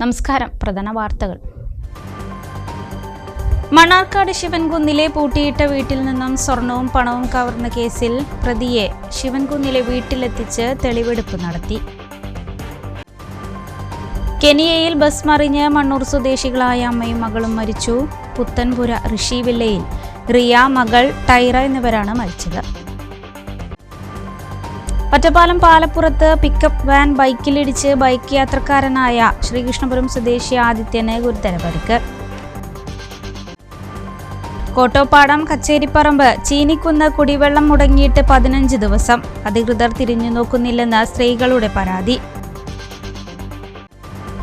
നമസ്കാരം പ്രധാന വാർത്തകൾ. മണ്ണാർക്കാട് ശിവൻകുന്നിലെ പൂട്ടിയിട്ട വീട്ടിൽ നിന്നും സ്വർണവും പണവും കവർന്ന കേസിൽ പ്രതിയെ ശിവൻകുന്നിലെ വീട്ടിലെത്തിച്ച് തെളിവെടുപ്പ് നടത്തി. കെനിയയിൽ ബസ് മറിഞ്ഞ് മണ്ണൂർ സ്വദേശികളായ അമ്മയും മകളും മരിച്ചു. പുത്തൻപുര ഋഷിവില്ലയിൽ റിയ മകൾ ടൈറ എന്നിവരാണ് മരിച്ചത്. ഒറ്റപ്പാലം പാലപ്പുറത്ത് പിക്കപ്പ് വാൻ ബൈക്കിലിടിച്ച് ബൈക്ക് യാത്രക്കാരനായ ശ്രീകൃഷ്ണപുരം സ്വദേശി ആദിത്യന് ഗുരുതര പരിക്ക് കോട്ടോപ്പാടം കച്ചേരിപ്പറമ്പ് ചീനിക്കുന്ന് കുടിവെള്ളം മുടങ്ങിയിട്ട് പതിനഞ്ച് ദിവസം. അധികൃതർ തിരിഞ്ഞു നോക്കുന്നില്ലെന്ന് സ്ത്രീകളുടെ പരാതി.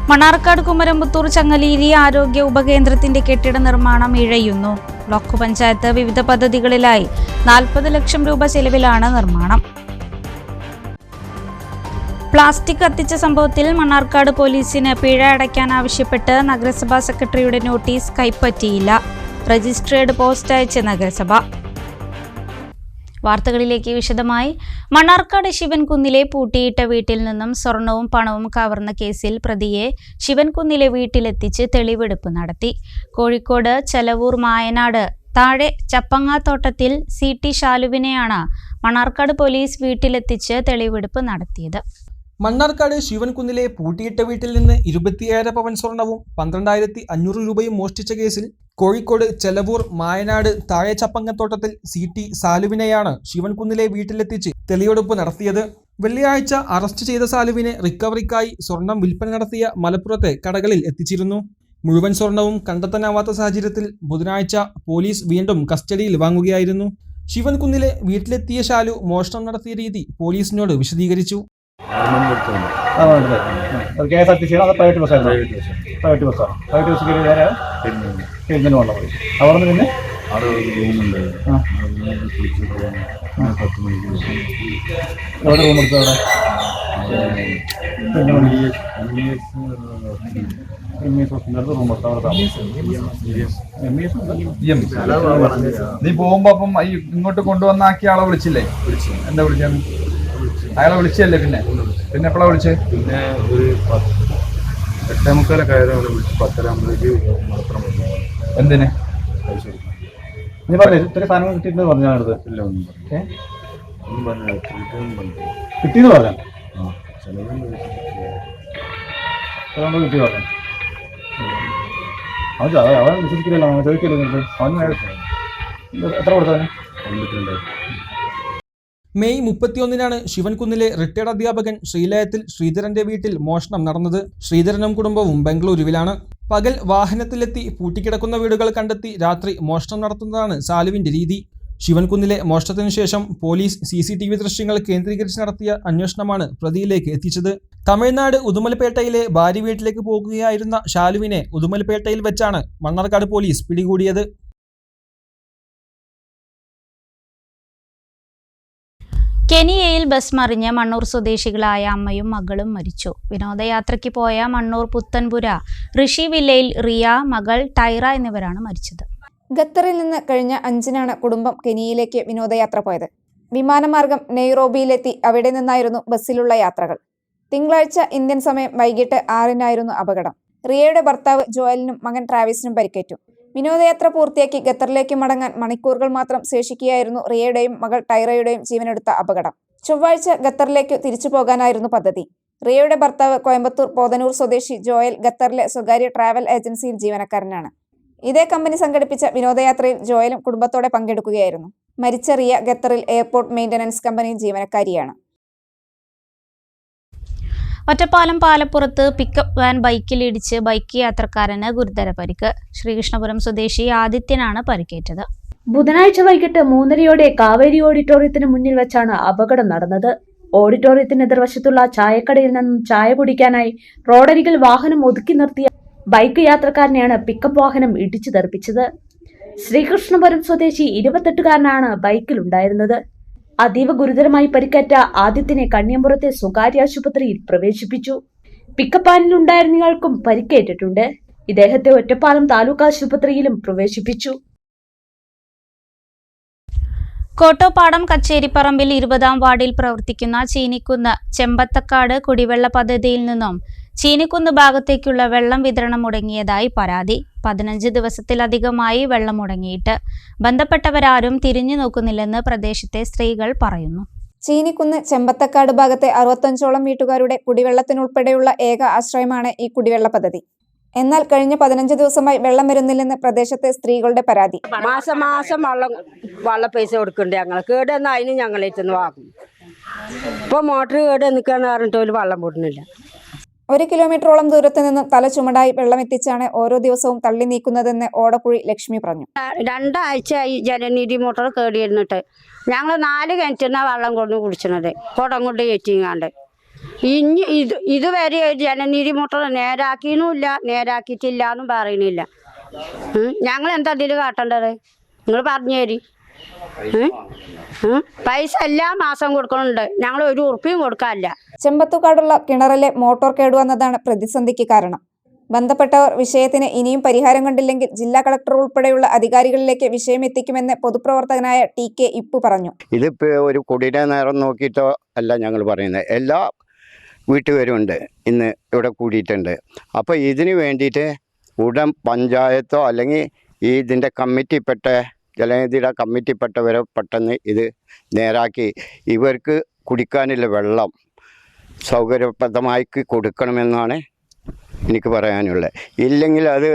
മണാർക്കാട് കുമരമ്പത്തൂർ ചങ്ങലീരി ആരോഗ്യ ഉപകേന്ദ്രത്തിന്റെ കെട്ടിട നിർമ്മാണം ഇഴയുന്നു. ബ്ലോക്ക് പഞ്ചായത്ത് വിവിധ പദ്ധതികളിലായി നാൽപ്പത് ലക്ഷം രൂപ ചെലവിലാണ് നിർമ്മാണം. പ്ലാസ്റ്റിക് കത്തിച്ച സംഭവത്തിൽ മണ്ണാർക്കാട് പോലീസിന് പിഴ അടയ്ക്കാൻ ആവശ്യപ്പെട്ട് നഗരസഭാ സെക്രട്ടറിയുടെ നോട്ടീസ് കൈപ്പറ്റിയില്ല. രജിസ്ട്രേഡ് പോസ്റ്റ് അയച്ച നഗരസഭ. വാർത്തകളിലേക്ക് വിശദമായി. മണ്ണാർക്കാട് ശിവൻകുന്നിലെ പൂട്ടിയിട്ട വീട്ടിൽ നിന്നും സ്വർണവും പണവും കവർന്ന കേസിൽ പ്രതിയെ ശിവൻകുന്നിലെ വീട്ടിലെത്തിച്ച് തെളിവെടുപ്പ് നടത്തി. കോഴിക്കോട് ചെലവൂർ മായനാട് താഴെ ചപ്പങ്ങാത്തോട്ടത്തിൽ സി ടി ഷാലുവിനെയാണ് മണ്ണാർക്കാട് പോലീസ് വീട്ടിലെത്തിച്ച് തെളിവെടുപ്പ് നടത്തിയത്. മണ്ണാർക്കാട് ശിവൻകുന്നിലെ പൂട്ടിയിട്ട വീട്ടിൽ നിന്ന് ഇരുപത്തിയേഴര പവൻ സ്വർണവും പന്ത്രണ്ടായിരത്തി അഞ്ഞൂറ് രൂപയും മോഷ്ടിച്ച കേസിൽ കോഴിക്കോട് ചെലവൂർ മായനാട് താഴെ ചപ്പങ്ങത്തോട്ടത്തിൽ സി ടി സാലുവിനെയാണ് ശിവൻകുന്നിലെ വീട്ടിലെത്തിച്ച് തെളിവെടുപ്പ് നടത്തിയത്. വെള്ളിയാഴ്ച അറസ്റ്റ് ചെയ്ത സാലുവിനെ റിക്കവറിക്കായി സ്വർണം വിൽപ്പന നടത്തിയ മലപ്പുറത്തെ കടകളിൽ എത്തിച്ചിരുന്നു. മുഴുവൻ സ്വർണവും കണ്ടെത്താനാവാത്ത സാഹചര്യത്തിൽ ബുധനാഴ്ച പോലീസ് വീണ്ടും കസ്റ്റഡിയിൽ വാങ്ങുകയായിരുന്നു. ശിവൻകുന്നിലെ വീട്ടിലെത്തിയ ശാലു മോഷണം നടത്തിയ രീതി പോലീസിനോട് വിശദീകരിച്ചു. ആ മനസ്സിലായി കെ എസ് ആർ ടി സിയാണ് അത് പ്രൈവറ്റ് ബസ്സായിരുന്നു പ്രൈവറ്റ് ബസ്സാണ് പ്രൈവറ്റ് ബസ് കയറി നേരെ തിരിഞ്ഞു വന്നു പോയി. അവിടെ നിന്ന് പിന്നെ. എവിടെ റൂം എടുത്തു അവിടെ നീ പോകുമ്പോ അപ്പം ഇങ്ങോട്ട് കൊണ്ടുവന്നാക്കിയ ആളെ വിളിച്ചില്ലേ? എന്താ വിളിച്ചാണ് അയാളെ വിളിച്ചല്ലേ പിന്നെ? പിന്നെ എപ്പോഴാ വിളിച്ചത് പിന്നെ ഒരു എട്ടേ മുക്കാലൊക്കെ ആയാലും അവിടെ വിളിച്ച് പത്തര ആകുമ്പോഴേക്ക് മലപ്പുറം വന്നു. എന്തിന്? നീ പറഞ്ഞു ഇത്ര സാധനങ്ങൾ കിട്ടിയിട്ടുണ്ട് പറഞ്ഞു അടുത്ത്. ഇല്ല ഒന്നും പറഞ്ഞു ഏ? ഒന്നും പറഞ്ഞു കിട്ടുമെന്നും പറഞ്ഞു കിട്ടിയെന്ന് പറഞ്ഞു? ആ ചിലവും അതുകൊണ്ട് കിട്ടി പറഞ്ഞു അവൻ അവൻ വിശ്വസിക്കില്ലല്ലോ ചോദിക്കില്ല അവൻ എത്ര കൊടുത്തു മെയ് മുപ്പത്തിയൊന്നിനാണ് ശിവൻകുന്നിലെ റിട്ടയർഡ് അധ്യാപകൻ ശ്രീലയത്തിൽ ശ്രീധരന്റെ വീട്ടിൽ മോഷണം നടന്നത്. ശ്രീധരനും കുടുംബവും ബംഗളൂരുവിലാണ്. പകൽ വാഹനത്തിലെത്തി പൂട്ടിക്കിടക്കുന്ന വീടുകൾ കണ്ടെത്തി രാത്രി മോഷണം നടത്തുന്നതാണ് സാലുവിന്റെ രീതി. ശിവൻകുന്നിലെ മോഷണത്തിനു ശേഷം police C C T V ദൃശ്യങ്ങൾ കേന്ദ്രീകരിച്ച് നടത്തിയ അന്വേഷണമാണ് പ്രതിയിലേക്ക് എത്തിച്ചത്. തമിഴ്നാട് ഉദുമൽപേട്ടയിലെ ഭാര്യ വീട്ടിലേക്ക് പോകുകയായിരുന്ന ഷാലുവിനെ ഉദുമൽപേട്ടയിൽ വെച്ചാണ് മണ്ണാർക്കാട് പോലീസ് പിടികൂടിയത്. കെനിയയിൽ ബസ് മറിഞ്ഞ് മണ്ണൂർ സ്വദേശികളായ അമ്മയും മകളും മരിച്ചു. വിനോദയാത്രയ്ക്ക് പോയ മണ്ണൂർ പുത്തൻപുര ഋഷി വില്ലയിൽ റിയ മകൾ ടൈറ എന്നിവരാണ് മരിച്ചത്. ഖത്തറിൽ നിന്ന് കഴിഞ്ഞ അഞ്ചിനാണ് കുടുംബം കെനിയയിലേക്ക് വിനോദയാത്ര പോയത്. വിമാനമാർഗം നെയ്റോബിയിലെത്തി അവിടെ നിന്നായിരുന്നു ബസ്സിലുള്ള യാത്രകൾ. തിങ്കളാഴ്ച ഇന്ത്യൻ സമയം വൈകിട്ട് ആറിനായിരുന്നു അപകടം. റിയയുടെ ഭർത്താവ് ജോയലിനും മകൻ ട്രാവിസിനും പരിക്കേറ്റു. വിനോദയാത്ര പൂർത്തിയാക്കി ഖത്തറിലേക്ക് മടങ്ങാൻ മണിക്കൂറുകൾ മാത്രം ശേഷിക്കുകയായിരുന്നു റിയയുടെയും മകൾ ടൈറയുടെയും ജീവനെടുത്ത അപകടം. ചൊവ്വാഴ്ച ഖത്തറിലേക്ക് തിരിച്ചു പോകാനായിരുന്നു പദ്ധതി. റിയയുടെ ഭർത്താവ് കോയമ്പത്തൂർ പോതനൂർ സ്വദേശി ജോയൽ ഖത്തറിലെ സ്വകാര്യ ട്രാവൽ ഏജൻസിയിൽ ജീവനക്കാരനാണ്. ഇതേ കമ്പനി സംഘടിപ്പിച്ച വിനോദയാത്രയിൽ ജോയലും കുടുംബത്തോടെ പങ്കെടുക്കുകയായിരുന്നു. മരിച്ച റിയ ഖത്തറിൽ എയർപോർട്ട് മെയിന്റനൻസ് കമ്പനിയിൽ ജീവനക്കാരിയാണ്. ഒറ്റപ്പാലം പാലപ്പുറത്ത് പിക്കപ്പ് വാൻ ബൈക്കിലിടിച്ച് ബൈക്ക് യാത്രക്കാരന് ഗുരുതര പരിക്ക്. ശ്രീകൃഷ്ണപുരം സ്വദേശി ആദിത്യനാണ് പരിക്കേറ്റത്. ബുധനാഴ്ച വൈകിട്ട് മൂന്നരയോടെ കാവേരി ഓഡിറ്റോറിയത്തിന് മുന്നിൽ വെച്ചാണ് അപകടം നടന്നത്. ഓഡിറ്റോറിയത്തിന് എതിർവശത്തുള്ള ചായക്കടയിൽ നിന്നും ചായ കുടിക്കാനായി റോഡരികിൽ വാഹനം ഒതുക്കി നിർത്തിയ ബൈക്ക് യാത്രക്കാരനെയാണ് പിക്കപ്പ് വാഹനം ഇടിച്ചു തെറിപ്പിച്ചത്. ശ്രീകൃഷ്ണപുരം സ്വദേശി ഇരുപത്തെട്ടുകാരനാണ് ബൈക്കിലുണ്ടായിരുന്നത് അതീവ ഗുരുതരമായി പരിക്കേറ്റ ആദ്യത്തിനെ കണ്ണിയമ്പുറത്തെ സ്വകാര്യ ആശുപത്രിയിൽ പ്രവേശിപ്പിച്ചു. പിക്കപ്പാനിലുണ്ടായിരുന്നയാൾക്കും പരിക്കേറ്റിട്ടുണ്ട്. ഇദ്ദേഹത്തെ ഒറ്റപ്പാലം താലൂക്ക് ആശുപത്രിയിലും പ്രവേശിപ്പിച്ചു. കോട്ടോപ്പാടം കച്ചേരിപ്പറമ്പിൽ ഇരുപതാം വാർഡിൽ പ്രവർത്തിക്കുന്ന ചീനിക്കുന്ന് ചെമ്പത്തക്കാട് കുടിവെള്ള പദ്ധതിയിൽ നിന്നും ചീനിക്കുന്ന് ഭാഗത്തേക്കുള്ള വെള്ളം വിതരണം മുടങ്ങിയതായി പരാതി. പതിനഞ്ച് ദിവസത്തിലധികമായി വെള്ളം മുടങ്ങിയിട്ട്. ബന്ധപ്പെട്ടവരാരും തിരിഞ്ഞു നോക്കുന്നില്ലെന്ന് പ്രദേശത്തെ സ്ത്രീകൾ പറയുന്നു. ചീനിക്കുന്ന് ചെമ്പത്തക്കാട് ഭാഗത്തെ അറുപത്തഞ്ചോളം വീട്ടുകാരുടെ കുടിവെള്ളത്തിനുൾപ്പെടെയുള്ള ഏക ആശ്രയമാണ് ഈ കുടിവെള്ള പദ്ധതി. എന്നാൽ കഴിഞ്ഞ പതിനഞ്ച് ദിവസമായി വെള്ളം വരുന്നില്ലെന്ന് പ്രദേശത്തെ സ്ത്രീകളുടെ പരാതി. മാസം മാസം വെള്ളം വെള്ള പൈസ കൊടുക്കണ്ടേ ഞങ്ങൾ കേട് വന്നാൽ അതിന് ഞങ്ങളേറ്റുന്ന് വാങ്ങും. ഇപ്പൊ മോട്ടർ കേട് നിൽക്കാന്ന് പറഞ്ഞിട്ട് ഒരു വെള്ളം പൊടുന്നില്ല ഒരു കിലോമീറ്ററോളം ദൂരത്ത് നിന്നും തല ചുമടായി വെള്ളം എത്തിച്ചാണ് ഓരോ ദിവസവും തള്ളി നീക്കുന്നതെന്ന് ഓടക്കുഴി ലക്ഷ്മി പറഞ്ഞു. രണ്ടാഴ്ചയായി ജലനിധി മോട്ടോർ കേടിയിരുന്നിട്ട്. ഞങ്ങൾ നാല് കിണറ്റിന്ന വെള്ളം കൊണ്ട് കുടിച്ചത് കുടം കൊണ്ട് ഏറ്റിങ്ങാണ്ട്. ഇനി ഇത് ഇതുവരെ ജലനിധി മോട്ടോർ നേരാക്കിയുമില്ല നേരാക്കിയിട്ടില്ല എന്നും പറയുന്നില്ല. ഞങ്ങൾ എന്താ അതിൽ കാട്ടേണ്ടത്? നിങ്ങൾ പറഞ്ഞു തരി? പൈസ എല്ലാ മാസം കൊടുക്കണുണ്ട്. ഞങ്ങൾ ഒരു ഉറുപ്പിയും കൊടുക്കാനില്ല ചെമ്പത്തുകാടുള്ള കിണറിലെ മോട്ടോർ കേടുവന്നതാണ് പ്രതിസന്ധിക്ക് കാരണം. ബന്ധപ്പെട്ടവർ വിഷയത്തിന് ഇനിയും പരിഹാരം കണ്ടില്ലെങ്കിൽ ജില്ലാ കളക്ടർ ഉൾപ്പെടെയുള്ള അധികാരികളിലേക്ക് വിഷയം എത്തിക്കുമെന്ന് പൊതുപ്രവർത്തകനായ ടി കെ ഇപ്പു പറഞ്ഞു. ഇതിപ്പോ ഒരു കുടിയുടെ നേരം നോക്കിയിട്ടോ അല്ല ഞങ്ങൾ പറയുന്നത്. എല്ലാ വീട്ടുകാരുണ്ട് ഇന്ന് ഇവിടെ കൂടിയിട്ടുണ്ട്. അപ്പോൾ ഇതിന് വേണ്ടിയിട്ട് ഉടൻ പഞ്ചായത്തോ അല്ലെങ്കിൽ ഈ ഇതിന്റെ കമ്മിറ്റിപ്പെട്ട ജലനിധിയുടെ കമ്മിറ്റിപ്പെട്ടവരെ പെട്ടെന്ന് ഇത് നേരാക്കി. ഇവർക്ക് കുടിക്കാനുള്ള വെള്ളം സൗകര്യപ്രദമായി കൊടുക്കണമെന്നാണ് എനിക്ക് പറയാനുള്ളത്. ഇല്ലെങ്കിൽ അത്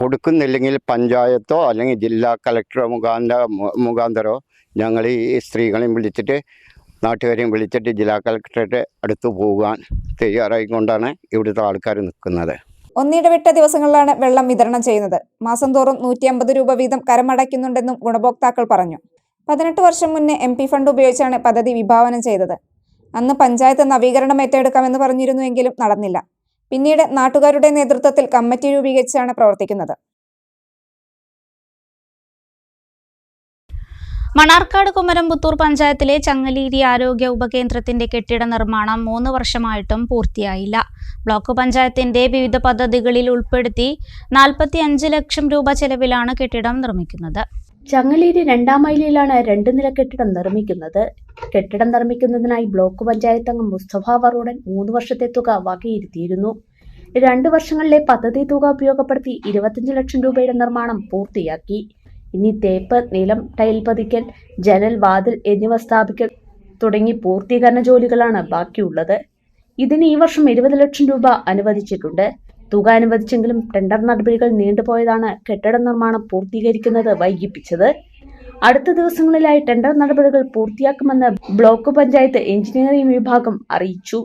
കൊടുക്കുന്നില്ലെങ്കിൽ പഞ്ചായത്തോ അല്ലെങ്കിൽ ജില്ലാ കളക്ടറോ മുഖാന്തര മുഖാന്തരോ ഞങ്ങൾ ഈ സ്ത്രീകളെയും വിളിച്ചിട്ട് നാട്ടുകാരെയും വിളിച്ചിട്ട് ജില്ലാ കളക്ടറുടെ അടുത്ത് പോകാൻ തയ്യാറായിക്കൊണ്ടാണ് ഇവിടുത്തെ ആൾക്കാർ നിൽക്കുന്നത്. ഒന്നിടവിട്ട ദിവസങ്ങളിലാണ് വെള്ളം വിതരണം ചെയ്യുന്നത്. മാസം തോറും നൂറ്റി അമ്പത് രൂപ വീതം കരമടയ്ക്കുന്നുണ്ടെന്നും ഗുണഭോക്താക്കൾ പറഞ്ഞു. പതിനെട്ട് വർഷം മുന്നേ എം പി ഫണ്ട് ഉപയോഗിച്ചാണ് പദ്ധതി വിഭാവനം ചെയ്തത്. അന്ന് പഞ്ചായത്ത് നവീകരണം ഏറ്റെടുക്കാമെന്ന് പറഞ്ഞിരുന്നുവെങ്കിലും നടന്നില്ല. പിന്നീട് നാട്ടുകാരുടെ നേതൃത്വത്തിൽ കമ്മിറ്റി രൂപീകരിച്ചാണ് പ്രവർത്തിക്കുന്നത്. മണാർക്കാട് കുമരംപുത്തൂർ പഞ്ചായത്തിലെ ചങ്ങലീരി ആരോഗ്യ ഉപകേന്ദ്രത്തിന്റെ കെട്ടിട നിർമ്മാണം മൂന്ന് വർഷമായിട്ടും പൂർത്തിയായില്ല. ബ്ലോക്ക് പഞ്ചായത്തിന്റെ വിവിധ പദ്ധതികളിൽ ഉൾപ്പെടുത്തി നാൽപ്പത്തി അഞ്ച് ലക്ഷം രൂപ ചെലവിലാണ് കെട്ടിടം നിർമ്മിക്കുന്നത്. ചങ്ങലേരി രണ്ടാം മൈലിലാണ് രണ്ട് നില കെട്ടിടം നിർമ്മിക്കുന്നത്. കെട്ടിടം നിർമ്മിക്കുന്നതിനായി ബ്ലോക്ക് പഞ്ചായത്ത് അംഗം മുസ്തഫ വറൂടൻ മൂന്ന് വർഷത്തെ തുക വകയിരുത്തിയിരുന്നു. രണ്ട് വർഷങ്ങളിലെ പദ്ധതി തുക ഉപയോഗപ്പെടുത്തി ഇരുപത്തിയഞ്ച് ലക്ഷം രൂപയുടെ നിർമ്മാണം പൂർത്തിയാക്കി. ഇനി തേപ്പ് നിലം ടൈൽ പതിക്കൽ ജനൽ വാതിൽ എന്നിവ സ്ഥാപിക്കൽ തുടങ്ങി പൂർത്തീകരണ ജോലികളാണ് ബാക്കിയുള്ളത്. ഇതിന് ഈ വർഷം ഇരുപത് ലക്ഷം രൂപ അനുവദിച്ചിട്ടുണ്ട്. തുക അനുവദിച്ചെങ്കിലും ടെൻഡർ നടപടികൾ നീണ്ടുപോയതാണ് കെട്ടിട നിർമ്മാണം പൂർത്തീകരിക്കുന്നത് വൈകിപ്പിച്ചത്. അടുത്ത ദിവസങ്ങളിലായി ടെൻഡർ നടപടികൾ പൂർത്തിയാക്കുമെന്ന് ബ്ലോക്ക് പഞ്ചായത്ത് എഞ്ചിനീയറിംഗ് വിഭാഗം അറിയിച്ചു.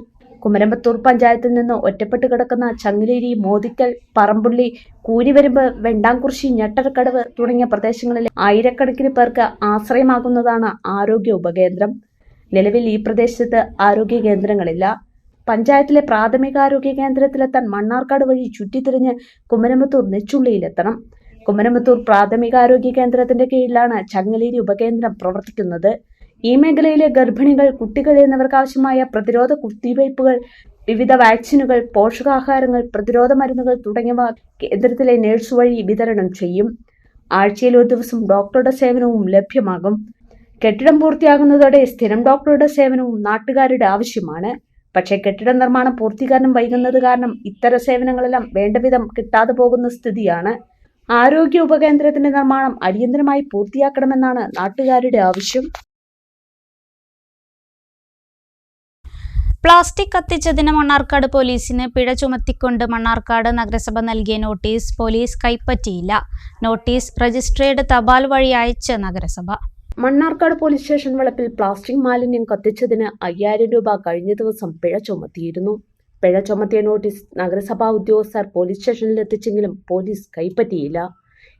കുമരമ്പത്തൂർ പഞ്ചായത്തിൽ നിന്ന് ഒറ്റപ്പെട്ട് കിടക്കുന്ന ചങ്ങലേരി മോദിക്കൽ പറമ്പുള്ളി കൂരിവരുമ്പ് വെണ്ടാംകുറിശി ഞെട്ടരക്കടവ് തുടങ്ങിയ പ്രദേശങ്ങളിലെ ആയിരക്കണക്കിന് പേർക്ക് ആശ്രയമാകുന്നതാണ് ആരോഗ്യ ഉപകേന്ദ്രം. നിലവിൽ ഈ പ്രദേശത്ത് ആരോഗ്യ കേന്ദ്രങ്ങളില്ല. പഞ്ചായത്തിലെ പ്രാഥമികാരോഗ്യ കേന്ദ്രത്തിലെത്താൻ മണ്ണാർക്കാട് വഴി ചുറ്റിത്തിരിഞ്ഞ് കുമരമ്പത്തൂർ നെച്ചുള്ളിയിലെത്തണം. കുമരമ്പത്തൂർ പ്രാഥമികാരോഗ്യ കേന്ദ്രത്തിന്റെ കീഴിലാണ് ചങ്ങലേരി ഉപകേന്ദ്രം പ്രവർത്തിക്കുന്നത്. ഈ മേഖലയിലെ ഗർഭിണികൾ കുട്ടികൾ എന്നിവർക്ക് ആവശ്യമായ പ്രതിരോധ കുത്തിവയ്പ്പുകൾ വിവിധ വാക്സിനുകൾ പോഷകാഹാരങ്ങൾ പ്രതിരോധ മരുന്നുകൾ തുടങ്ങിയവ കേന്ദ്രത്തിലെ നഴ്സ് വഴി വിതരണം ചെയ്യും. ആഴ്ചയിൽ ഒരു ദിവസം ഡോക്ടറുടെ സേവനവും ലഭ്യമാകും. കെട്ടിടം പൂർത്തിയാകുന്നതോടെ സ്ഥിരം ഡോക്ടറുടെ സേവനവും നാട്ടുകാരുടെ ആവശ്യമാണ്. പക്ഷേ കെട്ടിട നിർമ്മാണം പൂർത്തീകരണം വൈകുന്നത് കാരണം ഇത്തരം സേവനങ്ങളെല്ലാം വേണ്ടവിധം കിട്ടാതെ പോകുന്ന സ്ഥിതിയാണ്. ആരോഗ്യ ഉപകേന്ദ്രത്തിന്റെ നിർമ്മാണം അടിയന്തരമായി പൂർത്തിയാക്കണമെന്നാണ് നാട്ടുകാരുടെ ആവശ്യം. പ്ലാസ്റ്റിക് കത്തിച്ചതിന് മണ്ണാർക്കാട് പോലീസിന് പിഴ ചുമത്തിക്കൊണ്ട് മണ്ണാർക്കാട് നഗരസഭ നൽകിയ നോട്ടീസ് പോലീസ് കൈപ്പറ്റിയില്ല. നോട്ടീസ് രജിസ്ട്രേഡ് തപാൽ വഴി അയച്ച നഗരസഭ. മണ്ണാർക്കാട് പോലീസ് സ്റ്റേഷൻ വളപ്പിൽ പ്ലാസ്റ്റിക് മാലിന്യം കത്തിച്ചതിന് അയ്യായിരം രൂപ കഴിഞ്ഞ ദിവസം പിഴ ചുമത്തിയിരുന്നു. പിഴ ചുമത്തിയ നോട്ടീസ് നഗരസഭാ ഉദ്യോഗസ്ഥർ പോലീസ് സ്റ്റേഷനിൽ എത്തിച്ചെങ്കിലും പോലീസ് കൈപ്പറ്റിയില്ല.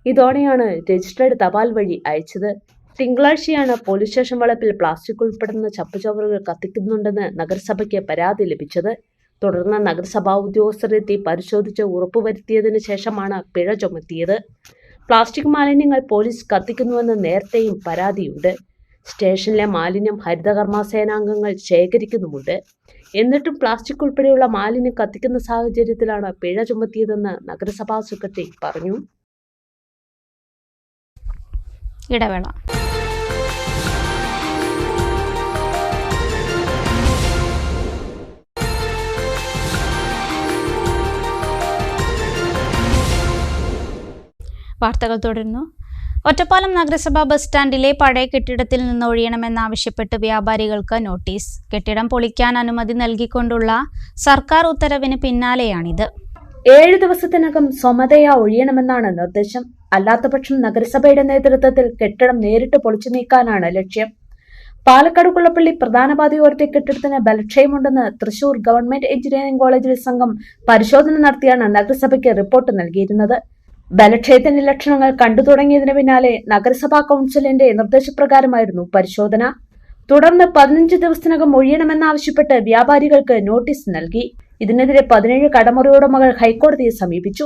ഇതോടെയാണ് രജിസ്ട്രേഡ് തപാൽ വഴി അയച്ചത്. തിങ്കളാഴ്ചയാണ് പോലീസ് സ്റ്റേഷൻ വളപ്പിൽ പ്ലാസ്റ്റിക് ഉൾപ്പെടുന്ന ചപ്പുചവറുകൾ കത്തിക്കുന്നുണ്ടെന്ന് നഗരസഭയ്ക്ക് പരാതി ലഭിച്ചത്. തുടർന്ന് നഗരസഭാ ഉദ്യോഗസ്ഥരെത്തി പരിശോധിച്ച് ഉറപ്പുവരുത്തിയതിനു ശേഷമാണ് പിഴ ചുമത്തിയത്. പ്ലാസ്റ്റിക് മാലിന്യങ്ങൾ പോലീസ് കത്തിക്കുന്നുവെന്ന് നേരത്തെയും പരാതിയുണ്ട്. സ്റ്റേഷനിലെ മാലിന്യം ഹരിതകർമ്മ സേനാംഗങ്ങൾ ശേഖരിക്കുന്നുമുണ്ട്. എന്നിട്ടും പ്ലാസ്റ്റിക് ഉൾപ്പെടെയുള്ള മാലിന്യം കത്തിക്കുന്ന സാഹചര്യത്തിലാണ് പിഴ ചുമത്തിയതെന്ന് നഗരസഭാ സെക്രട്ടറി പറഞ്ഞു. ഇടവേള. വാർത്തകൾ തുടരുന്നു. ഒറ്റപ്പാലം നഗരസഭാ ബസ് സ്റ്റാൻഡിലെ പഴയ കെട്ടിടത്തിൽ നിന്ന് ഒഴിയണമെന്നാവശ്യപ്പെട്ട് വ്യാപാരികൾക്ക് നോട്ടീസ്. കെട്ടിടം പൊളിക്കാൻ അനുമതി നൽകിക്കൊണ്ടുള്ള സർക്കാർ ഉത്തരവിന് പിന്നാലെയാണിത്. ഏഴ് ദിവസത്തിനകം സ്വമതയാ ഒഴിയണമെന്നാണ് നിർദ്ദേശം. അല്ലാത്തപക്ഷം നഗരസഭയുടെ നേതൃത്വത്തിൽ കെട്ടിടം നേരിട്ട് പൊളിച്ചു നീക്കാനാണ് ലക്ഷ്യം. പാലക്കാട് കുളപ്പള്ളി പ്രധാന പാതയോരത്തെ കെട്ടിടത്തിന് ബലക്ഷയമുണ്ടെന്ന് തൃശൂർ ഗവൺമെന്റ് എഞ്ചിനീയറിംഗ് കോളേജിലെ സംഘം പരിശോധന നടത്തിയാണ് നഗരസഭയ്ക്ക് റിപ്പോർട്ട് നൽകിയിരുന്നത്. ബലക്ഷയത്തിന്റെ ലക്ഷണങ്ങൾ കണ്ടു തുടങ്ങിയതിന് പിന്നാലെ നഗരസഭാ കൌൺസിലിന്റെ നിർദ്ദേശപ്രകാരമായിരുന്നു പരിശോധന. തുടർന്ന് പതിനഞ്ച് ദിവസത്തിനകം ഒഴിയണമെന്നാവശ്യപ്പെട്ട് വ്യാപാരികൾക്ക് നോട്ടീസ് നൽകി. ഇതിനെതിരെ പതിനേഴ് കടമുറി ഉടമകൾ ഹൈക്കോടതിയെ സമീപിച്ചു.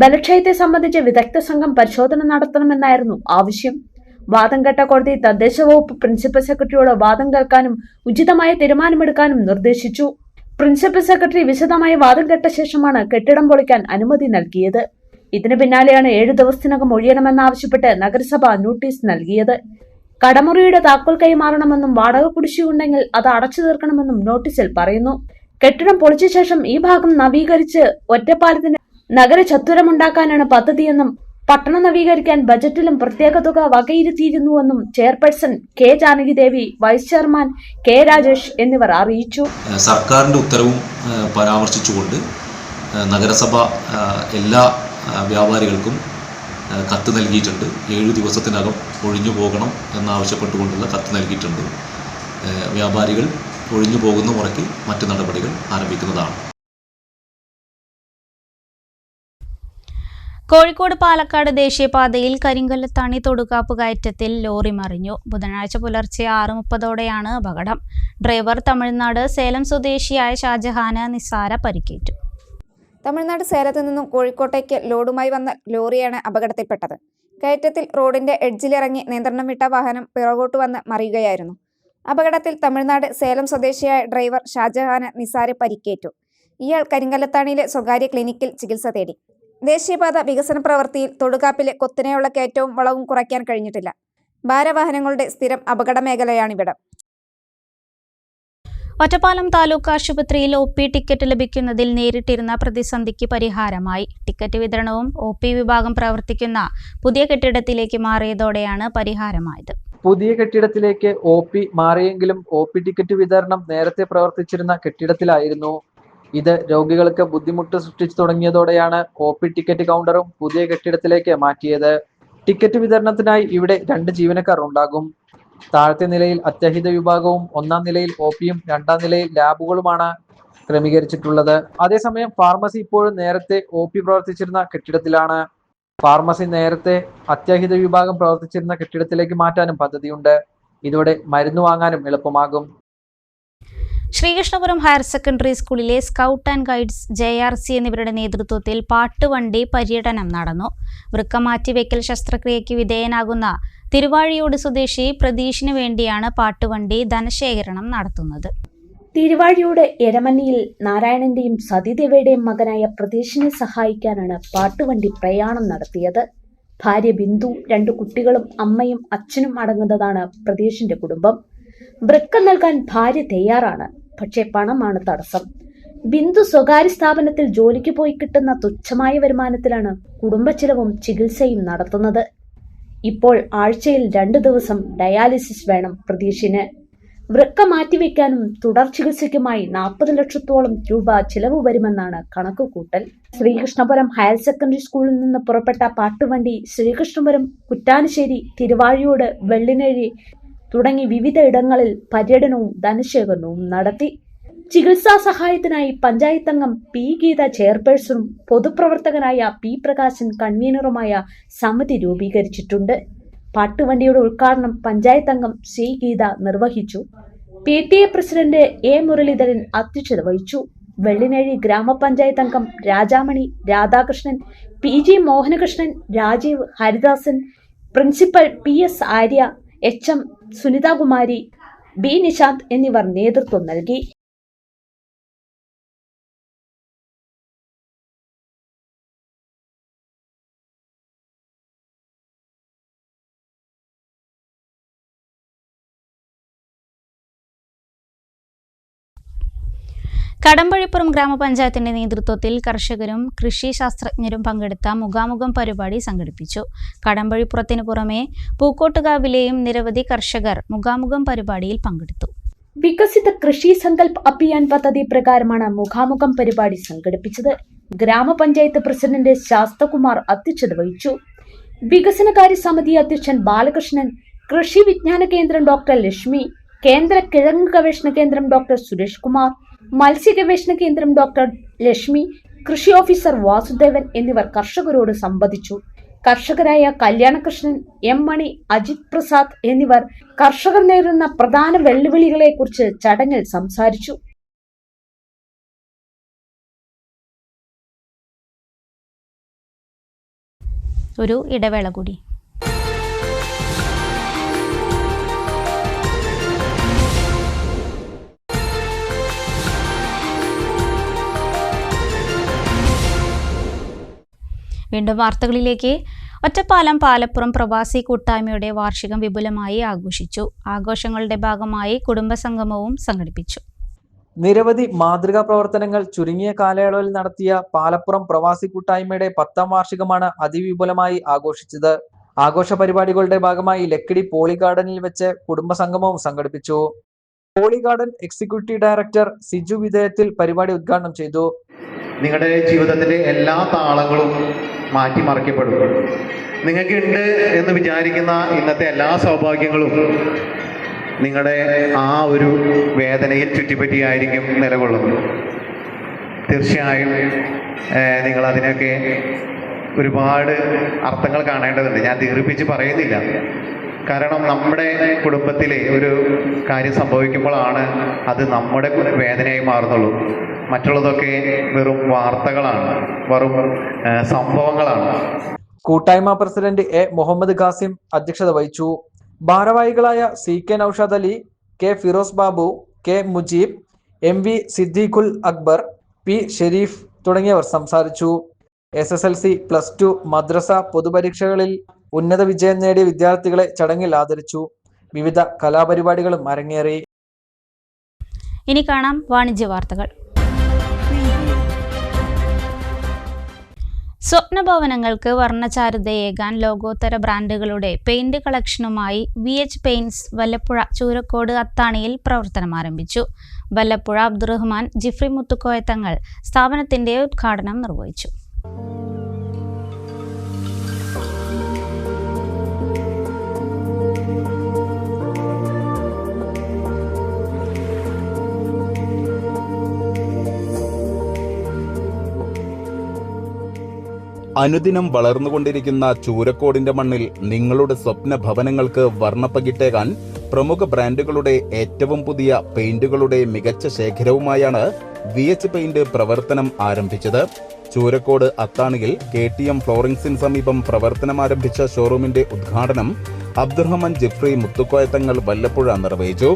ബലക്ഷയത്തെ സംബന്ധിച്ച് വിദഗ്ധ സംഘം പരിശോധന നടത്തണമെന്നായിരുന്നു ആവശ്യം. വാദം കേട്ട കോടതി തദ്ദേശ വകുപ്പ് പ്രിൻസിപ്പൽ സെക്രട്ടറിയോട് വാദം കേൾക്കാനും ഉചിതമായ തീരുമാനമെടുക്കാനും നിർദ്ദേശിച്ചു. പ്രിൻസിപ്പൽ സെക്രട്ടറി വിശദമായ വാദം കേട്ട ശേഷമാണ് കെട്ടിടം പൊളിക്കാൻ അനുമതി നൽകിയത്. ഇതിനു പിന്നാലെയാണ് ഏഴു ദിവസത്തിനകം ഒഴിയണമെന്നാവശ്യപ്പെട്ട് നഗരസഭ നോട്ടീസ് നൽകിയത്. കടമുറിയുടെ താക്കോൽ കൈമാറണമെന്നും വാടക കുടിശ്ശിയുണ്ടെങ്കിൽ അത് അടച്ചു തീർക്കണമെന്നും നോട്ടീസിൽ പറയുന്നു. കെട്ടിടം പൊളിച്ച ശേഷം ഈ ഭാഗം നവീകരിച്ച് ഒറ്റപ്പാലത്തിന് നഗര ചത്തുരമുണ്ടാക്കാനാണ് പദ്ധതിയെന്നും പട്ടണം നവീകരിക്കാൻ ബജറ്റിലും പ്രത്യേക തുക വകയിരുത്തിയിരുന്നുവെന്നും chairperson K Janaki Devi vice chairman K Rajesh എന്നിവർ അറിയിച്ചു. സർക്കാരിന്റെ ഉത്തരവും പരാമർശിച്ചുകൊണ്ട് നഗരസഭ എല്ലാ വ്യാപാരികൾക്കും കത്ത് നൽകിയിട്ടുണ്ട്. ഏഴു ദിവസത്തിനകം ഒഴിഞ്ഞു പോകണം എന്നാവശ്യപ്പെട്ടുകൊണ്ടുള്ള കത്ത് നൽകിയിട്ടുണ്ട് വ്യാപാരികൾ. ഒഴിഞ്ഞു പോകുന്ന മുറയ്ക്ക് മറ്റ് നടപടികൾ ആരംഭിക്കുന്നതാണ്. കോഴിക്കോട് പാലക്കാട് ദേശീയപാതയിൽ കരിങ്കല്ലത്താണി തൊടുകാപ്പ് കയറ്റത്തിൽ ലോറി മറിഞ്ഞു. ബുധനാഴ്ച പുലർച്ചെ ആറ് മുപ്പതോടെയാണ് അപകടം. ഡ്രൈവർ തമിഴ്നാട് സേലം സ്വദേശിയായ ഷാജഹാന് നിസാര പരിക്കേറ്റു. തമിഴ്നാട് സേലത്തു നിന്നും കോഴിക്കോട്ടേക്ക് ലോഡുമായി വന്ന ലോറിയാണ് അപകടത്തിൽപ്പെട്ടത്. കയറ്റത്തിൽ റോഡിന്റെ എഡ്ജിലിറങ്ങി നിയന്ത്രണം വിട്ട വാഹനം പിറകോട്ട് വന്ന് മറിയുകയായിരുന്നു. അപകടത്തിൽ തമിഴ്നാട് സേലം സ്വദേശിയായ ഡ്രൈവർ ഷാജഹാന് നിസാര പരിക്കേറ്റു. ഇയാൾ കരിങ്കല്ലത്താണിയിലെ സ്വകാര്യ ക്ലിനിക്കിൽ ചികിത്സ തേടി. ദേശീയപാത വികസന പ്രവൃത്തിയിൽ തൊടുകാപ്പിലെ കൊത്തിനെയുള്ള കയറ്റവും വളവും കുറയ്ക്കാൻ കഴിഞ്ഞിട്ടില്ല. ഭാരവാഹനങ്ങളുടെ സ്ഥിരം അപകട മേഖലയാണിവിടം ഒറ്റപ്പാലം താലൂക്ക് ആശുപത്രിയിൽ ഒ പി ടിക്കറ്റ് ലഭിക്കുന്നതിൽ നേരിട്ടിരുന്ന പ്രതിസന്ധിക്ക് പരിഹാരമായി. ടിക്കറ്റ് വിതരണവും ഒ പി വിഭാഗം പ്രവർത്തിക്കുന്ന പുതിയ കെട്ടിടത്തിലേക്ക് മാറിയതോടെയാണ് പരിഹാരമായത്. പുതിയ കെട്ടിടത്തിലേക്ക് ഒ പി മാറിയെങ്കിലും ഒ പി ടിക്കറ്റ് വിതരണം നേരത്തെ പ്രവർത്തിച്ചിരുന്ന കെട്ടിടത്തിലായിരുന്നു. ഇത് രോഗികൾക്ക് ബുദ്ധിമുട്ട് സൃഷ്ടിച്ചു തുടങ്ങിയതോടെയാണ് ഒ പി ടിക്കറ്റ് കൗണ്ടറും പുതിയ കെട്ടിടത്തിലേക്ക് മാറ്റിയത്. ടിക്കറ്റ് വിതരണത്തിനായി ഇവിടെ രണ്ട് ജീവനക്കാർ ഉണ്ടാകും. താഴത്തെ നിലയിൽ അത്യാഹിത വിഭാഗവും ഒന്നാം നിലയിൽ ഒ പിയും രണ്ടാം നിലയിൽ ലാബുകളുമാണ് ക്രമീകരിച്ചിട്ടുള്ളത്. അതേസമയം ഫാർമസി ഇപ്പോഴും നേരത്തെ ഒ പി പ്രവർത്തിച്ചിരുന്ന കെട്ടിടത്തിലാണ്. ഫാർമസി നേരത്തെ അത്യാഹിത വിഭാഗം പ്രവർത്തിച്ചിരുന്ന കെട്ടിടത്തിലേക്ക് മാറ്റാനും പദ്ധതിയുണ്ട്. ഇതോടെ മരുന്ന് വാങ്ങാനും എളുപ്പമാകും. ശ്രീകൃഷ്ണപുരം ഹയർ സെക്കൻഡറി സ്കൂളിലെ scout and guides J R C എന്നിവരുടെ നേതൃത്വത്തിൽ പാട്ടുവണ്ടി പര്യടനം നടന്നു. വൃക്ക മാറ്റിവെക്കൽ ശസ്ത്രക്രിയയ്ക്ക് വിധേയനാകുന്ന തിരുവാഴിയോട് സ്വദേശി പ്രതീഷിന് വേണ്ടിയാണ് പാട്ടുവണ്ടി ധനശേഖരണം നടത്തുന്നത്. തിരുവാഴിയുടെ എരമന്നിയിൽ നാരായണന്റെയും സതിദേവയുടെയും മകനായ പ്രതീഷിനെ സഹായിക്കാനാണ് പാട്ടുവണ്ടി പ്രയാണം നടത്തിയത്. ഭാര്യ ബിന്ദു രണ്ടു കുട്ടികളും അമ്മയും അച്ഛനും അടങ്ങുന്നതാണ് പ്രതീഷിന്റെ കുടുംബം. വൃക്ക നൽകാൻ ഭാര്യ തയ്യാറാണ് പക്ഷേ പണമാണ് തടസ്സം. ബിന്ദു സ്വകാര്യ സ്ഥാപനത്തിൽ ജോലിക്ക് പോയി കിട്ടുന്ന തുച്ഛമായ വരുമാനത്തിലാണ് കുടുംബ ചിലവും ചികിത്സയും നടത്തുന്നത്. ഇപ്പോൾ ആഴ്ചയിൽ രണ്ടു ദിവസം ഡയാലിസിസ് വേണം പ്രതീഷിന്. വൃക്ക മാറ്റിവെക്കാനും തുടർ ചികിത്സയ്ക്കുമായി നാൽപ്പത് ലക്ഷത്തോളം രൂപ ചിലവ് വരുമെന്നാണ് കണക്കുകൂട്ടൽ. ശ്രീകൃഷ്ണപുരം ഹയർ സെക്കൻഡറി സ്കൂളിൽ നിന്ന് പുറപ്പെട്ട പാട്ടുവണ്ടി ശ്രീകൃഷ്ണപുരം കുറ്റാനശ്ശേരി തിരുവാഴിയോട് വെള്ളിനേഴി തുടങ്ങി വിവിധ ഇടങ്ങളിൽ പര്യടനവും ധനശേഖരണവും നടത്തി. ചികിത്സാ സഹായത്തിനായി പഞ്ചായത്ത് അംഗം പി ഗീത ചെയർപേഴ്സണും പൊതുപ്രവർത്തകനായ പി പ്രകാശൻ കൺവീനറുമായ സമിതി രൂപീകരിച്ചിട്ടുണ്ട്. പാട്ടുവണ്ടിയുടെ ഉദ്ഘാടനം പഞ്ചായത്ത് അംഗം സി ഗീത നിർവഹിച്ചു. P T A president A Muraleedharan അധ്യക്ഷത വഹിച്ചു. വെള്ളിനേഴി ഗ്രാമപഞ്ചായത്ത് അംഗം Rajamani Radhakrishnan P G Mohanakrishnan Rajeev Haridasan principal P S Arya H M Sunithakumari B Nishanth എന്നിവർ നേതൃത്വം നൽകി. കടമ്പഴിപ്പുറം ഗ്രാമപഞ്ചായത്തിന്റെ നേതൃത്വത്തിൽ കർഷകരും കൃഷി ശാസ്ത്രജ്ഞരും പങ്കെടുത്ത മുഖാമുഖം പരിപാടി സംഘടിപ്പിച്ചു. കടമ്പഴിപ്പുറത്തിന് പുറമെ പൂക്കോട്ടുകാവിലെയും നിരവധി കർഷകർ മുഖാമുഖം പരിപാടിയിൽ പങ്കെടുത്തു. വികസിത കൃഷി സങ്കല്പ് അഭിയാൻ പദ്ധതി പ്രകാരമാണ് മുഖാമുഖം പരിപാടി സംഘടിപ്പിച്ചത്. ഗ്രാമപഞ്ചായത്ത് പ്രസിഡന്റ് ശാസ്തകുമാർ അധ്യക്ഷത വഹിച്ചു. വികസനകാര്യ സമിതി അധ്യക്ഷൻ ബാലകൃഷ്ണൻ കൃഷി വിജ്ഞാന കേന്ദ്രം ഡോക്ടർ ലക്ഷ്മി കേന്ദ്ര കിഴങ്ങ് ഗവേഷണ കേന്ദ്രം ഡോക്ടർ സുരേഷ് കുമാർ മത്സ്യ ഗവേഷണ കേന്ദ്രം ഡോക്ടർ ലക്ഷ്മി കൃഷി ഓഫീസർ വാസുദേവൻ എന്നിവർ കർഷകരോട് സംവദിച്ചു. കർഷകരായ കല്യാണകൃഷ്ണൻ എം മണി അജിത് പ്രസാദ് എന്നിവർ കർഷകർ നേരിടുന്ന പ്രധാന വെല്ലുവിളികളെക്കുറിച്ച് ചടങ്ങിൽ സംസാരിച്ചു. ഒരു ഇടവേള കൂടി. വീണ്ടും വാർത്തകളിലേക്ക്. ഒറ്റപ്പാലം പാലപ്പുറം പ്രവാസി കൂട്ടായ്മയുടെ വാർഷികം വിപുലമായി ആഘോഷിച്ചു. ആഘോഷങ്ങളുടെ ഭാഗമായി കുടുംബസംഗമവും സംഘടിപ്പിച്ചു. നിരവധി മാതൃകാ പ്രവർത്തനങ്ങൾ ചുരുങ്ങിയ കാലയളവിൽ നടത്തിയ പാലപ്പുറം പ്രവാസി കൂട്ടായ്മയുടെ പത്താം വാർഷികമാണ് അതിവിപുലമായി ആഘോഷിച്ചത്. ആഘോഷ പരിപാടികളുടെ ഭാഗമായി ലക്കിടി പോളി ഗാർഡനിൽ വെച്ച് കുടുംബസംഗമവും സംഘടിപ്പിച്ചു. Poly garden executive director Siju വിധേയത്തിൽ പരിപാടി ഉദ്ഘാടനം ചെയ്തു. നിങ്ങളുടെ ജീവിതത്തിലെ എല്ലാ താളങ്ങളും മാറ്റിമറിക്കപ്പെടും. നിങ്ങൾക്കുണ്ട് എന്ന് വിചാരിക്കുന്ന ഇന്നത്തെ എല്ലാ സൗഭാഗ്യങ്ങളും നിങ്ങളുടെ ആ ഒരു വേദനയിൽ ചുറ്റിപ്പറ്റിയായിരിക്കും നിലകൊള്ളുന്നത്. തീർച്ചയായും നിങ്ങളതിനൊക്കെ ഒരുപാട് അർത്ഥങ്ങൾ കാണേണ്ടതുണ്ട്. ഞാൻ ദീർഘിപ്പിച്ച് പറയുന്നില്ല. കാരണം നമ്മുടെ കുടുംബത്തിലെ ഒരു കാര്യം സംഭവിക്കുമ്പോഴാണ് അത് നമ്മുടെ വേദനയായി മാറുന്നുള്ളൂ. മറ്റുള്ളതൊക്കെ വെറും വാർത്തകളാണ് വെറും സംഭവങ്ങളാണ്. കൂട്ടായ്മ പ്രസിഡന്റ് എ മുഹമ്മദ് ഖാസിം അധ്യക്ഷത വഹിച്ചു. ഭാരവാഹികളായ C K Noushad Ali K Firoz Babu K Mujeeb M V Siddiqul Akbar P Shareef തുടങ്ങിയവർ സംസാരിച്ചു. S S L C plus two മദ്രസ പൊതുപരീക്ഷകളിൽ ഉന്നത വിജയം നേടിയ വിദ്യാർത്ഥികളെ ചടങ്ങിൽ ആദരിച്ചു. വിവിധ കലാപരിപാടികളും അരങ്ങേറി. ഇനി കാണാം വാണിജ്യ വാർത്തകൾ. സ്വപ്നഭവനങ്ങൾക്ക് വർണചാരുതയേകാൻ ലോകോത്തര ബ്രാൻഡുകളുടെ paint കളക്ഷനുമായി V H paints Vallappuzha Choorakkode അത്താണിയിൽ പ്രവർത്തനം ആരംഭിച്ചു. വല്ലപ്പുഴ അബ്ദുറഹ്മാൻ ജിഫ്രി മുത്തുക്കോയത്തങ്ങൾ സ്ഥാപനത്തിന്റെ ഉദ്ഘാടനം നിർവഹിച്ചു. അനുദിനം വളർന്നുകൊണ്ടിരിക്കുന്ന ചൂരക്കോടിന്റെ മണ്ണിൽ നിങ്ങളുടെ സ്വപ്ന ഭവനങ്ങൾക്ക് വർണപ്പകിട്ടേകാൻ പ്രമുഖ ബ്രാൻഡുകളുടെ ഏറ്റവും പുതിയ പെയിന്റുകളുടെ മികച്ച ശേഖരവുമായാണ് വി എച്ച് പെയിന്റ് പ്രവർത്തനം ആരംഭിച്ചത്. ചൂരക്കോട് അത്താണിയിൽ കെ ടി എം ഫ്ലോറിംഗ്സിന് സമീപം പ്രവർത്തനം ആരംഭിച്ച ഷോറൂമിന്റെ ഉദ്ഘാടനം അബ്ദുറഹ്മാൻ ജിഫ്രി മുത്തുക്കോയത്തങ്ങൾ വല്ലപ്പുഴ നിർവഹിച്ചു.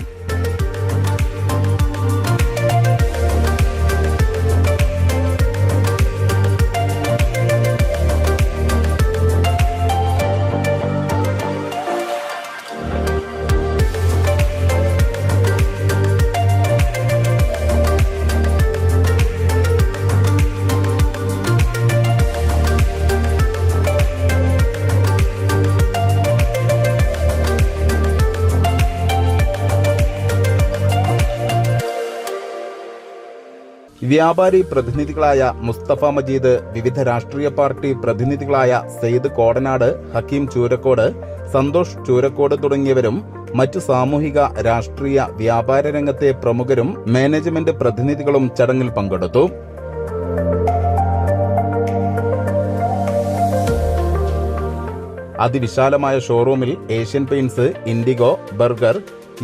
വ്യാപാരി പ്രതിനിധികളായ മുസ്തഫ മജീദ് വിവിധ രാഷ്ട്രീയ പാർട്ടി പ്രതിനിധികളായ സെയ്ദ് കോടനാട് ഹക്കീം ചൂരക്കോട് സന്തോഷ് ചൂരക്കോട് തുടങ്ങിയവരും മറ്റു സാമൂഹിക രാഷ്ട്രീയ വ്യാപാര രംഗത്തെ പ്രമുഖരും മാനേജ്മെന്റ് പ്രതിനിധികളും ചടങ്ങിൽ പങ്കെടുത്തു. അതിവിശാലമായ ഷോറൂമിൽ Asian paints Indigo Berger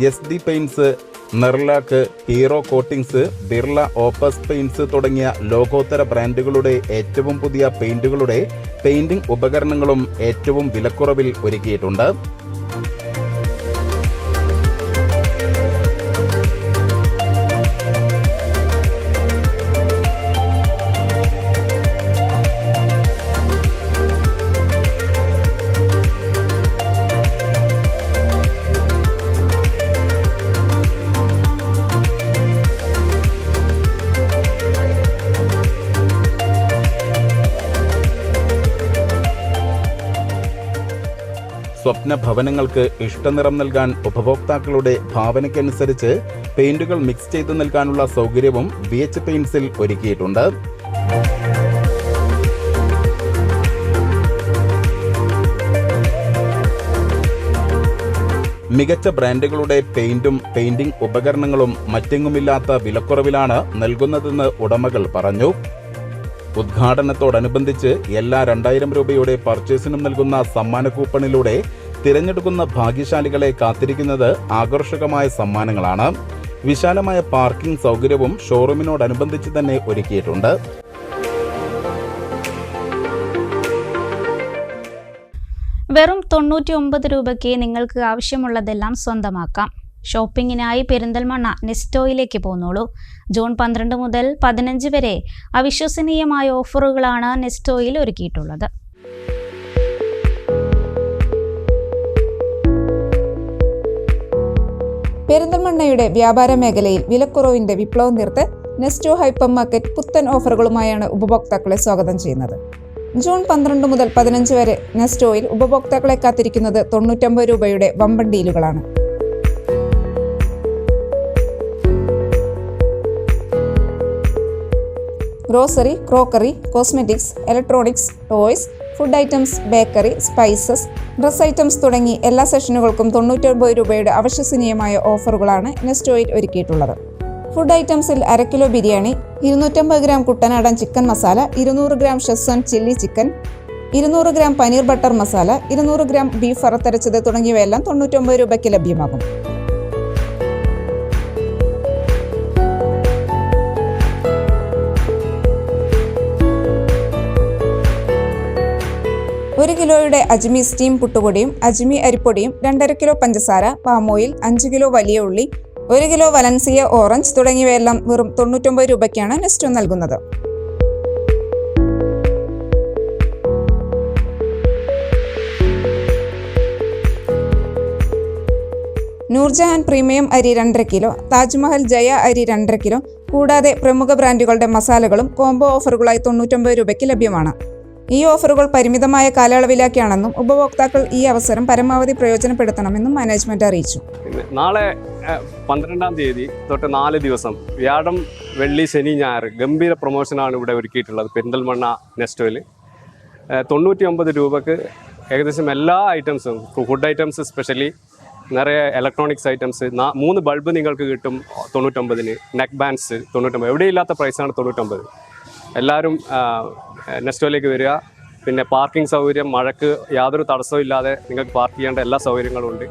S D paints Nerolac Hero coatings Birla Opus paints തുടങ്ങിയ ലോകോത്തര ബ്രാൻഡുകളുടെ ഏറ്റവും പുതിയ പെയിന്റുകളുടെ പെയിന്റിംഗ് ഉപകരണങ്ങളും ഏറ്റവും വിലക്കുറവിൽ ഒരുക്കിയിട്ടുണ്ട്. സ്വപ്ന ഭവനങ്ങൾക്ക് ഇഷ്ടനിറം നൽകാൻ ഉപഭോക്താക്കളുടെ ഭാവനയ്ക്കനുസരിച്ച് പെയിന്റുകൾ മിക്സ് ചെയ്തു നൽകാനുള്ള സൗകര്യവും ബി എച്ച് പെയിന്റ്സിൽ ഒരുക്കിയിട്ടുണ്ട്. മികച്ച ബ്രാൻഡുകളുടെ പെയിന്റും പെയിന്റിംഗ് ഉപകരണങ്ങളും മറ്റെങ്ങുമില്ലാത്ത വിലക്കുറവിലാണ് നൽകുന്നതെന്ന് ഉടമകൾ പറഞ്ഞു. ഉദ്ഘാടനത്തോടനുബന്ധിച്ച് എല്ലാ രണ്ടായിരം രൂപയുടെ പർച്ചേസിനും നൽകുന്ന സമ്മാന കൂപ്പണിലൂടെ തിരഞ്ഞെടുക്കുന്ന ഭാഗ്യശാലികളെ കാത്തിരിക്കുന്നത് ആകർഷകമായ സമ്മാനങ്ങളാണ്. വിശാലമായ പാർക്കിംഗ് സൗകര്യവും ഷോറൂമിനോടനുബന്ധിച്ച് തന്നെ ഒരുക്കിയിട്ടുണ്ട്. വെറും തൊണ്ണൂറ്റി ഒമ്പത് രൂപയ്ക്ക് നിങ്ങൾക്ക് ആവശ്യമുള്ളതെല്ലാം സ്വന്തമാക്കാം. ഷോപ്പിങ്ങിനായി പെരിന്തൽമണ്ണ നെസ്റ്റോയിലേക്ക് പോന്നോളൂ. ജൂൺ പന്ത്രണ്ട് മുതൽ പതിനഞ്ച് വരെ അവിശ്വസനീയമായ ഓഫറുകളാണ് നെസ്റ്റോയിൽ ഒരുക്കിയിട്ടുള്ളത്. പെരിന്തൽമണ്ണയുടെ വ്യാപാര മേഖലയിൽ വിലക്കുറവിന്റെ വിപ്ലവം നിർത്ത് നെസ്റ്റോ ഹൈപ്പർ മാർക്കറ്റ് പുത്തൻ ഓഫറുകളുമായാണ് ഉപഭോക്താക്കളെ സ്വാഗതം ചെയ്യുന്നത്. ജൂൺ പന്ത്രണ്ട് മുതൽ പതിനഞ്ച് വരെ നെസ്റ്റോയിൽ ഉപഭോക്താക്കളെ കാത്തിരിക്കുന്നത് തൊണ്ണൂറ്റൊമ്പത് രൂപയുടെ വമ്പൻ ഡീലുകളാണ്. Grocery crockery cosmetics electronics toys food items bakery spices dress items തുടങ്ങി എല്ലാ സെഷനുകൾക്കും തൊണ്ണൂറ്റൊമ്പത് രൂപയുടെ അവിശ്വസനീയമായ ഓഫറുകളാണ് നെസ്റ്റോയിൽ ഒരുക്കിയിട്ടുള്ളത്. ഫുഡ് ഐറ്റംസിൽ അര കിലോ ബിരിയാണി ഇരുന്നൂറ്റമ്പത് ഗ്രാം കുട്ടനാടൻ ചിക്കൻ മസാല ഇരുന്നൂറ് ഗ്രാം ഷെസ്വൻ ചില്ലി ചിക്കൻ ഇരുന്നൂറ് ഗ്രാം പനീർ ബട്ടർ മസാല ഇരുന്നൂറ് ഗ്രാം ബീഫ് വറുത്തരച്ചത് തുടങ്ങിയവയെല്ലാം തൊണ്ണൂറ്റൊമ്പത് രൂപയ്ക്ക് ലഭ്യമാകും. ഒരു കിലോയുടെ അജ്മി സ്റ്റീം പുട്ടുപൊടിയും അജ്മി അരിപ്പൊടിയും രണ്ടര കിലോ പഞ്ചസാര പാമോയിൽ അഞ്ച് കിലോ വലിയ ഉള്ളി ഒരു കിലോ വലൻസിയ ഓറഞ്ച് തുടങ്ങിയവയെല്ലാം വെറും തൊണ്ണൂറ്റൊമ്പത് രൂപയ്ക്കാണ് നെസ്റ്റോ നൽകുന്നത്. നൂർജഹാൻ പ്രീമിയം അരി രണ്ടര കിലോ താജ്മഹൽ ജയ അരി രണ്ടര കിലോ കൂടാതെ പ്രമുഖ ബ്രാൻഡുകളുടെ മസാലകളും കോംബോ ഓഫറുകളായി തൊണ്ണൂറ്റൊമ്പത് രൂപയ്ക്ക് ലഭ്യമാണ്. ഈ ഓഫറുകൾ പരിമിതമായ കാലയളവിലേക്കാണെന്നും ഉപഭോക്താക്കൾ ഈ അവസരം പരമാവധി പ്രയോജനപ്പെടുത്തണമെന്നും മാനേജ്മെന്റ് അറിയിച്ചു. നാളെ പന്ത്രണ്ടാം തീയതി തൊട്ട് നാല് ദിവസം വ്യാഴം വെള്ളി ശനി ഞായർ ഗംഭീര പ്രൊമോഷനാണ് ഇവിടെ ഒരുക്കിയിട്ടുള്ളത് പെരിന്തൽമണ്ണ നെസ്റ്റോയിൽ. തൊണ്ണൂറ്റി ഒമ്പത് രൂപക്ക് ഏകദേശം എല്ലാ ഐറ്റംസും ഫുഡ് ഐറ്റംസ് സ്പെഷ്യലി നിറയെ ഇലക്ട്രോണിക്സ് ഐറ്റംസ് മൂന്ന് ബൾബ് നിങ്ങൾക്ക് കിട്ടും തൊണ്ണൂറ്റൊമ്പതിന് നെക്ക് ബാൻഡ്സ് തൊണ്ണൂറ്റൊമ്പത് എവിടെയില്ലാത്ത പ്രൈസാണ് തൊണ്ണൂറ്റൊമ്പത്. എല്ലാവരും നെസ്റ്റോയിലേക്ക് വരിക. പിന്നെ പാർക്കിംഗ് സൗകര്യം മഴക്ക് യാതൊരു തടസ്സവും ഇല്ലാതെ നിങ്ങൾക്ക് പാർക്ക് ചെയ്യേണ്ട എല്ലാ സൗകര്യങ്ങളും ഉണ്ട്.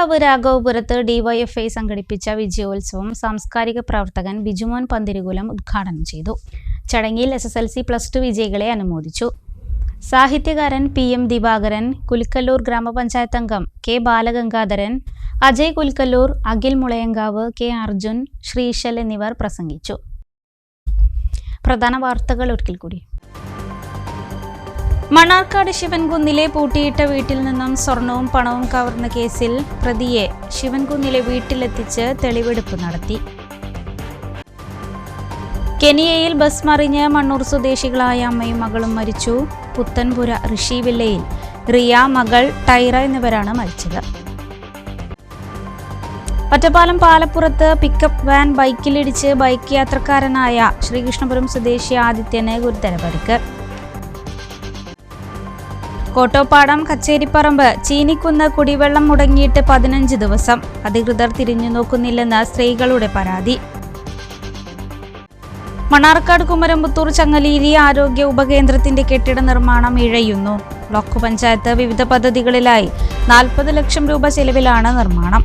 മുളയങ്കാവ് രാഘവപുരത്ത് ഡിവൈഎഫ്ഐ സംഘടിപ്പിച്ച വിജയോത്സവം സാംസ്കാരിക പ്രവർത്തകൻ ബിജുമോൻ പന്തിരുകുലം ഉദ്ഘാടനം ചെയ്തു. ചടങ്ങിൽ S S L C plus two വിജയികളെ അനുമോദിച്ചു. സാഹിത്യകാരൻ പി എം ദിവാകരൻ കുൽക്കല്ലൂർ ഗ്രാമപഞ്ചായത്ത് അംഗം കെ ബാലഗംഗാധരൻ അജയ് കുൽക്കല്ലൂർ അഖിൽ മുളയങ്കാവ് കെ അർജുൻ ശ്രീശൽ എന്നിവർ പ്രസംഗിച്ചു. പ്രധാന വാർത്തകൾ ഒരിക്കൽ കൂടി. മണ്ണാർക്കാട് ശിവൻകുന്നിലെ പൂട്ടിയിട്ട വീട്ടിൽ നിന്നും സ്വർണവും പണവും കവർന്ന കേസിൽ പ്രതിയെ ശിവൻകുന്നിലെ വീട്ടിലെത്തിച്ച് തെളിവെടുപ്പ് നടത്തി. കെനിയയിൽ ബസ് മറിഞ്ഞ് മണ്ണൂർ സ്വദേശികളായ അമ്മയും മകളും മരിച്ചു. പുത്തൻപുര ഋഷിവില്ലയിൽ റിയ മകൾ ടൈറ എന്നിവരാണ് മരിച്ചത്. ഒറ്റപ്പാലം പാലപ്പുറത്ത് പിക്കപ്പ് വാൻ ബൈക്കിലിടിച്ച് ബൈക്ക് യാത്രക്കാരനായ ശ്രീകൃഷ്ണപുരം സ്വദേശി ആദിത്യന് ഗുരുതര പരിക്ക്. കോട്ടോപ്പാടം കച്ചേരിപ്പറമ്പ് ചീനിക്കുന്ന് കുടിവെള്ളം മുടങ്ങിയിട്ട് പതിനഞ്ച് ദിവസം. അധികൃതർ തിരിഞ്ഞു നോക്കുന്നില്ലെന്ന് സ്ത്രീകളുടെ പരാതി. മണാർക്കാട് കുമരമ്പത്തൂർ ചങ്ങലീരി ആരോഗ്യ ഉപകേന്ദ്രത്തിന്റെ കെട്ടിട നിർമ്മാണം ഇഴയുന്നു. ബ്ലോക്ക് പഞ്ചായത്ത് വിവിധ പദ്ധതികളിലായി നാൽപ്പത് ലക്ഷം രൂപ ചെലവിലാണ് നിർമ്മാണം.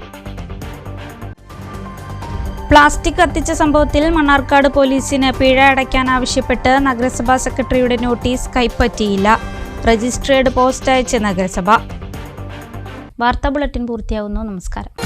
പ്ലാസ്റ്റിക് കത്തിച്ച സംഭവത്തിൽ മണ്ണാർക്കാട് പോലീസിന് പിഴ അടയ്ക്കാൻ ആവശ്യപ്പെട്ട് നഗരസഭാ സെക്രട്ടറിയുടെ നോട്ടീസ് കൈപ്പറ്റിയില്ല. രജിസ്ട്രേഡ് പോസ്റ്റ് അയച്ച് നഗരസഭ. വാർത്താ ബുള്ളറ്റിൻ പൂർത്തിയാവുന്നു. നമസ്കാരം.